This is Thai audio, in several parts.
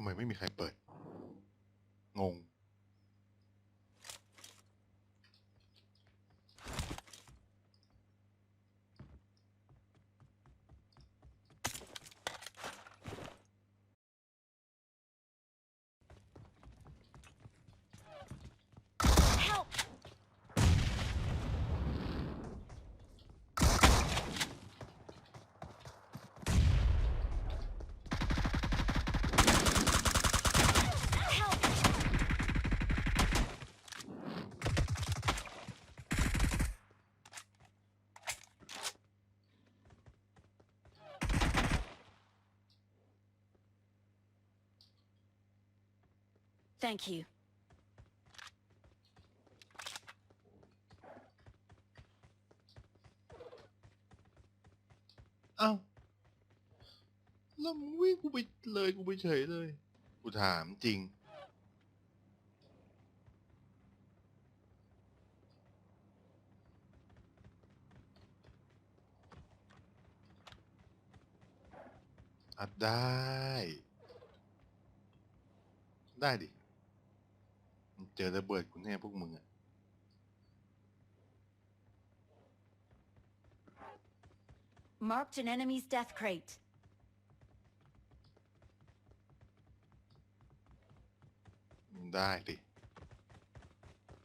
ำไมไม่มีใครเปิด งง Thank you. เอ้าแล้วมึงวิ่งกูไปเลยกูไปเฉยเลย กูถามจริง อัดได้ ได้ดิ จอระเบิดกูแน่พวกมึงอะ Marked an enemy's death crate. ได้ดิ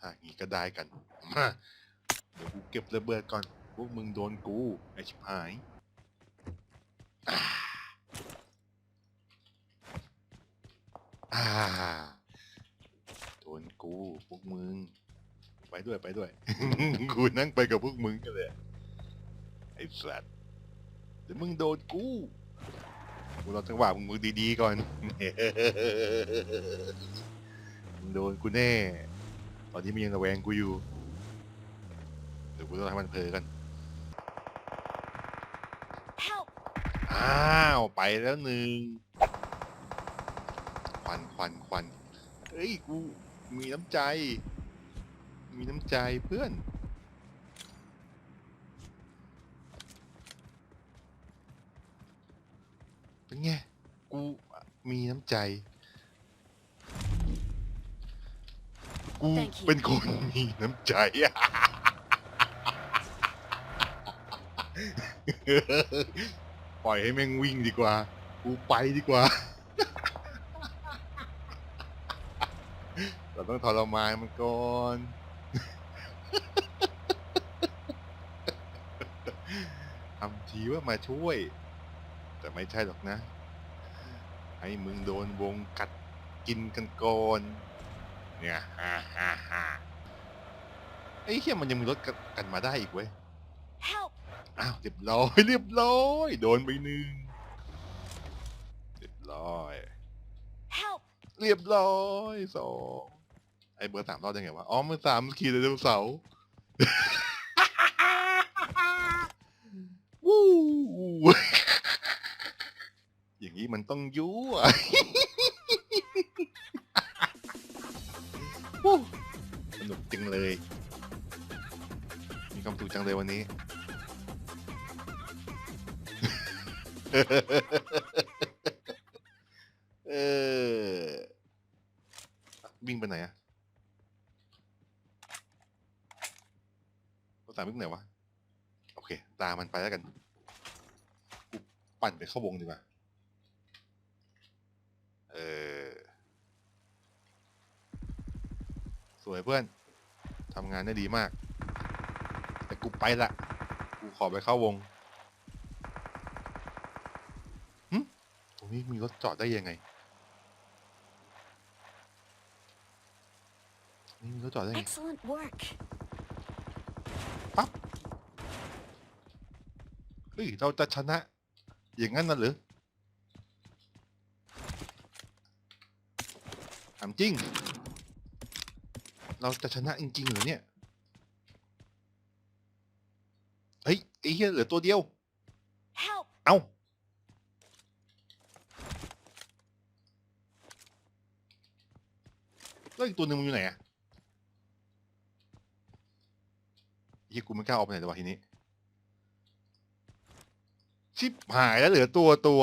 ถ้างี้ก็ได้กัน มา เดี๋ยวกูเก็บระเบิดก่อน พวกมึงโดนกู ไอชิบหายอ่า อ่าโดนกูพวกมึง ไปด้วยไปด้วย กูนั่งไปกับพวกมึงกันเลยไอ้สัตว์เดี๋ยวมึงโดนกูกูรอจังหวะมึงมึงดีๆก่อนมึงโดนกูแน่ ตอนนี้มันยังระแวงกูอยู่ เดี๋ยวกูต้องให้มันเพลอกัน Help! อ้าวไปแล้วหนึ่งควันควันควันเฮ้ยกู มีน้ำใจ มีน้ำใจเพื่อน เป็นไง กูมีน้ำใจ กู Thank you เป็นคนมีน้ำใจปล่อยให้แม่งวิ่งดีกว่า กูไปดีกว่า เรา ต้องทรมานมันก่อนทำทีว่ามาช่วย แต่ไม่ใช่หรอกนะ ให้มึงโดนวงกัดกินกันก่อนเนี่ยฮ่าฮ่าฮ่าไอ้เหี้ยมันยังมีรถกันมาได้อีกเว้ย Help! อ้าวเรียบร้อยเรียบร้อย โดนไปหนึ่งเรียบร้อย Help! เรียบร้อยสอง ไอ้เบอร์สามรอดได้ไงวะ อ๋อเบอร์สามขี่ไดโนเสาร์วู้อย่างนี้มันต้องยั่ววู้สนุกจังเลย มีความสุขจังเลยวันนี้ เออวิ่งไปไหนอะ ภาษามวิ่งไหนวะ โอเค ตามมันไปแล้วกัน กูปั่นไปเข้าวงดีกว่า เออ สวยเพื่อน ทำงานได้ดีมาก แต่กูไปละ กูขอไปเข้าวงหึตรงนี้มีรถจอดได้ยังไงนี่มีรถจอดได้ไง Excellent work. ปั๊บเฮ้ยเราจะชนะ อย่างนั้นน่ะหรือถามจริง เราจะชนะจริงๆเหรอเนี่ย เฮ้ยไอ้เหี้ยเหลือตัวเดียว Help! เอ้าแล้วอีกตัวหนึ่งมันอยู่ไหนอะ ยี่กูไม่กล้าออกไปไหนแต่ว่าทีนี้ ชิบหายแล้วเหลือตัวตัว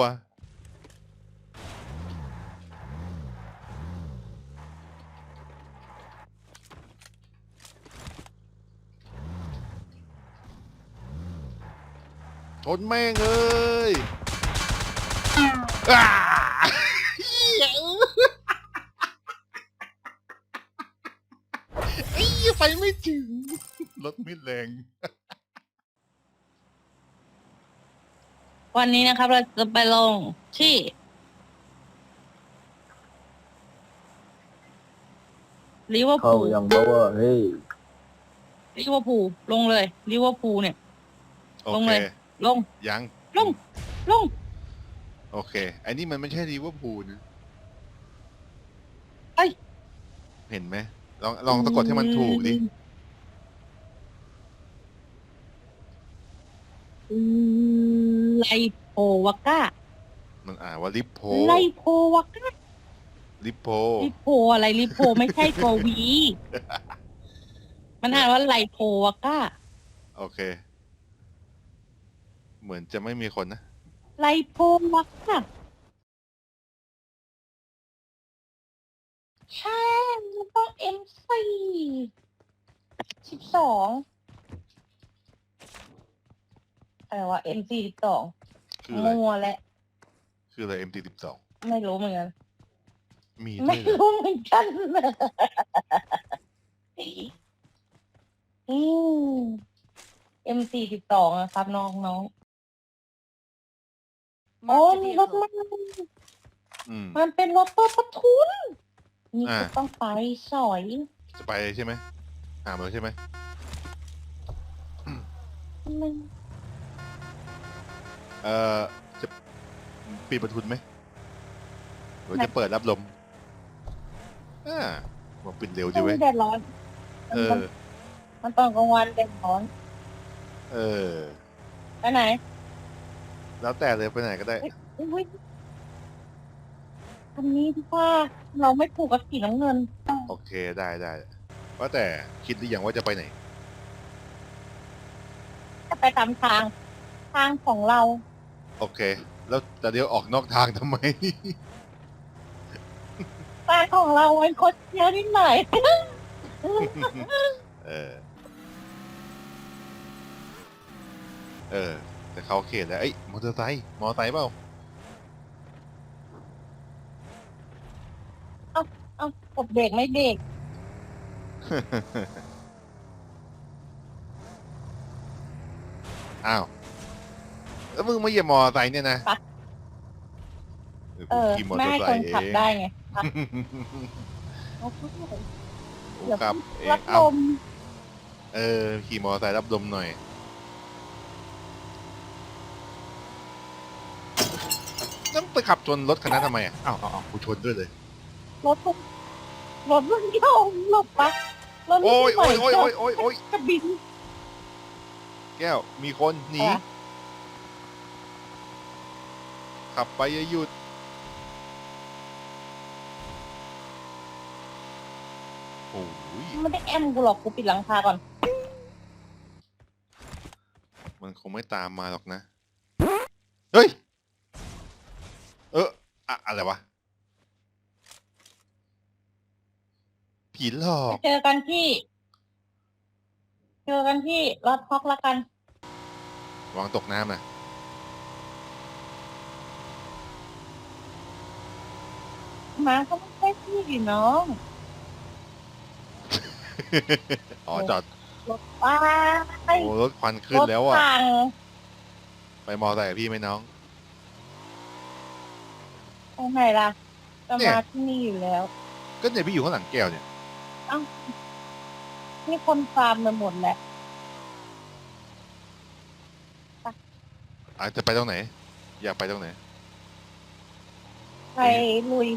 ชนแม่งเอ้ยไอ้ไฟไม่ถึง รถไม่แรง วันนี้นะครับ เราจะไปลงที่ลิเวอร์เข้าพูลยังบอกว่าเฮ้ยลิเวอร์พูลลงเลยลิเวอร์พูลเนี่ย โอลงเค เลย ลง ยัง ลง ลง โอเค อันนี้มันไม่ใช่ลิเวอร์พูลนะเอ้ย เห็นไหม ลองลองสะกดให้มันถูกดิ อืม ไลโพวาก้ามันอ่านว่าลิโพไลโพวาก้าลิโพลิโพอะไรลิโพไม่ใช่ตัววี มันอ่านว่าไลโพวาก้าโอเค เหมือนจะไม่มีคนนะ ไลโพวาก้าใช่มันต้องเอ็มซีสิบสอง อะไรวะเอ็มซีสิบสองคืออะไรมัวและ คืออะไร MT สิบสองไม่รู้เหมือนกันมีด้ไม่วยเหรอรู้เหมือนกันอืมเอ็มสี่สิบสองครับน้องน้องโอ้ Marked a มีรถ vehicle. มันอืม มันเป็นรถตัวประทุนนี่อ่า ก็ต้องไปสอย จะไปใช่ไหมหามาแล้วใช่ไหมมัน เอ่อจะปิดประทุนไหมหรือจะเปิดรับลมอ่าบอกปิดเร็วต้ดีองเว้ยแดดร้อนเออ มันตอนกลางวันแดดร้อนเออ ไปไหนแล้วแต่เลยไปไหนก็ได้ อุ้ยอันนี้ที่ว่าเราไม่ผูกกับสีน้ำเงิน โอเคได้ได้ว่าแต่คิดหรือยังว่าจะไปไหน จะไปตามทาง ทางของเรา โอเค แล้วแต่เดี๋ยวออกนอกทางทำไมทางของเราไอ้คดเชียวนิดหน่อย เออ เออ แต่เขาเขตแล้ว เอ้ย มอเตอร์ไซค์ มอเตอร์ไซค์เปล่า เอากดเบรกไม่เบรกอ้าว แล้วมึงมาเหยียบมอเตอร์ไซค์เนี่ยนะปะเออเอกูอ ขี่มอเตไม่อให้ร์ไซคนค์เอขับงได้ไงอะเอาเข้าไปกูขับเองรับลเอ้ามเออ ขี่มอเตอร์ไซค์รับลมหน่อย ต้องไปขับชนรถคันนั้นทำไมอะอ้าวอ้าวอ้าวกูชนด้วยเลย รถมันรถมันโยงหลบปะรถมันโอ้ยไม่โอ้ยไหวโอ้ยโอ้ยโอ้ยโอ้ยจะบิน แก้ว มีคนหนี อะไร ขับไปอย่าหยุด โอ้ยไม่ได้แอมกูหรอกกูปิดหลังคาก่อนมันคงไม่ตามมาหรอกนะ เฮ้ย เอออะอะไรวะ ผีหลอกเจอกันที่ เจอกันที่รถฮอกละกัน วางตกน้ำนะ มาก็ไม่ใช่พี่ดิน้องอ๋อจอดรถป้าไปโอ้รถควันขึ้นแล้วอะ รถพังไปมอไซค์กับพี่ไหมน้อง ตรงไหนล่ะจะเนี่ย มาที่นี่อยู่แล้ว ก็เนี่ยพี่อยู่ข้างหลังแก้วเนี่ย นี่คนฟาร์มไปหมดแหละอาจจะไปตรงไหน อยากไปตรงไหน ไปลุย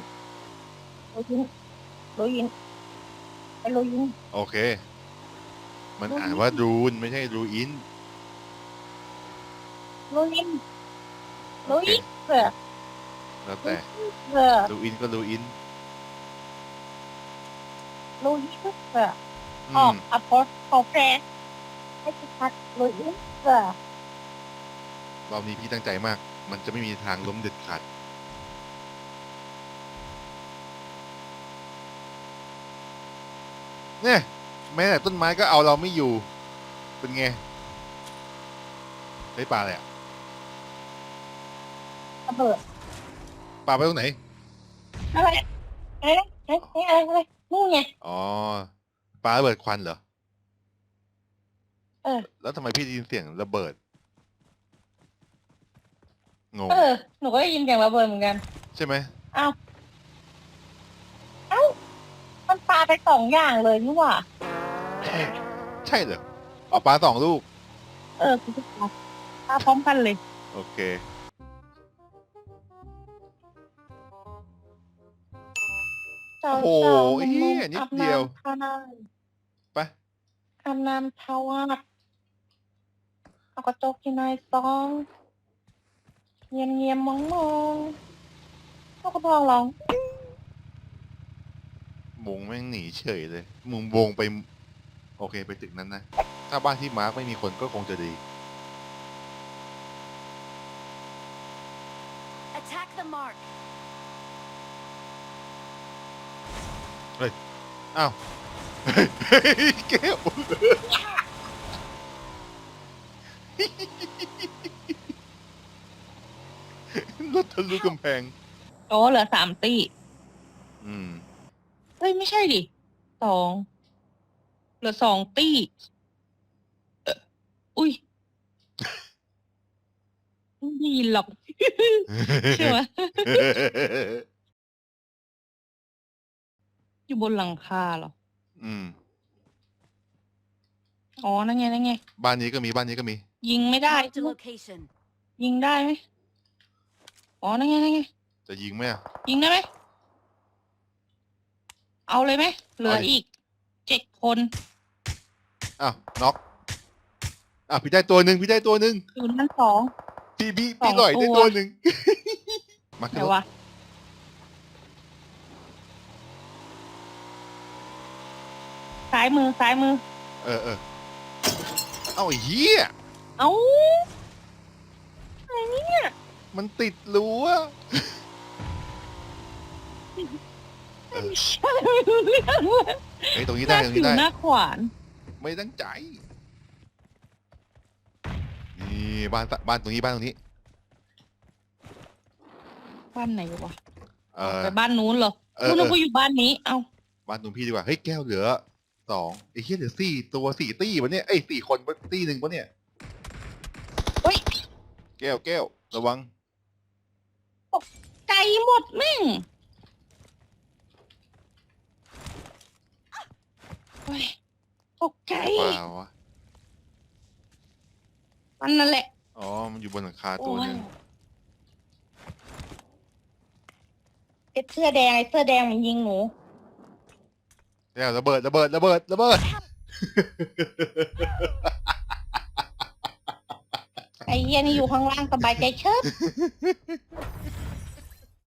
ลุยยินลุยยินไปลุยยิน โอเค มันอ่านว่ารูนไม่ใช่รูอินลุยยินลุยโอเคยินเสือแล้วแต่เสือรูอินก็รูอินลุยยินเสืออืออกมอัพโพสคอแฟร์ให้ชัดๆลุยยินเสือรอบนี้พี่ตั้งใจมาก มันจะไม่มีทางล้มเด็ดขาด เนี่ยแม้แต่ต้นไม้ก็เอาเราไม่อยู่ เป็นไงได้ปลาอะไรอะระเบิดปาไปตรงไหน อะไรอะไรนะเอ๊ะเอ๊ะอะไรอะไรนู่นไง อ๋อปาระเบิดควันเหรอเออ แล้วทำไมพี่ได้ยินเสียงระเบิดงงเออหนูก็ได้ยินเสียงระเบิดเหมือนกัน ใช่ไหมอ้าวเอ้า มันปา ไปสองอย่างเลยนี่หว่า ใช่เหรอเอาปลาสองลูก เออคุณผู้ชมปาพร้อมกันเลย โอเค เจ้าโอ้โหเจ้าเหี้ยนิดเดียว อาบน้ำไปอาบน้ำทาวัดเอากระจกที่นายซองเงียบเงียบๆมองมองๆแล้วก็พองร้อง วงแม่งหนีเฉยเลยมุมวงไป โอเคไปตึกนั้นนะ ถ้าบ้านที่มาร์กไม่มีคนก็คงจะดี Attack the mark. อ้าวเฮ้ยเฮ้ยแก้วรถทะลุกำแพง โอ้เหลือสามตีอืม เฮ้ยไม่ใช่ดิสองเหลือสองตีเอ่ออุ้ยไม่ได้ยินหรอก ใช่ไหมอยู่บนหลังคาเหรอ อืม อ๋อ นั่นไง นั่นไง บ้านนี้ก็มีบ้านนี้ก็มี ยิงไม่ได้ Marked a location. ยิงได้ไหมอ๋อ นั่นไง นั่นไง จะยิงไหมอะยิงได้ไหม เอาเลยไหมเหลือเอาดิอีกเจ็ดคนอ้าวน็อกอ้าวพี่ได้ตัวหนึ่งพี่ได้ตัวหนึ่งอยู่นั่นสอง พี่พี่สองพี่หน่อยได้ตัวตัวหนึ่ง มาขึ้นแต่รถว่าซ้ายมือซ้ายมือ เออเออเอาไอ้เหี้ยเอ้ามันติดรั้วเออใช่ ไม่รู้เรื่องเลยเฮ้ยตรงนี้หได้น้าตรงผินี้วได้ หน้าขวาน ไม่ตั้งใจ นี่บ้านตบ้านตรงนี้บ้านตรงนี้ บ้านไหนวะเออ ไปบ้านนู้นเหรอเออ คุณเอนึอกว่าอยู่บ้านนี้ เอ้าบ้านตรงพี่ดีกว่า เฮ้ยแก้วเหลือสองไอ้เหี้ยเหลือสี่ตัวสี่ตี้วะเนี่ย เอ้ยสี่คนวะตี้หนึ่งวะเนี่ย เฮ้ยแก้วแก้วระวัง ไก่หมดแม่ง เฮ้ยตกใจเปล่าวะมันนั่นแหละ อ๋อ มันอยู่บนหลังคาตัวหนึงไอ้เสื้อแดงไอ้เสื้อแดงมันยิงหนูแก้วระเบิดระเบิดระเบิดระเบิด ไอ้เหี้ยนี่อยู่ข้างล่างสบายใจเชิด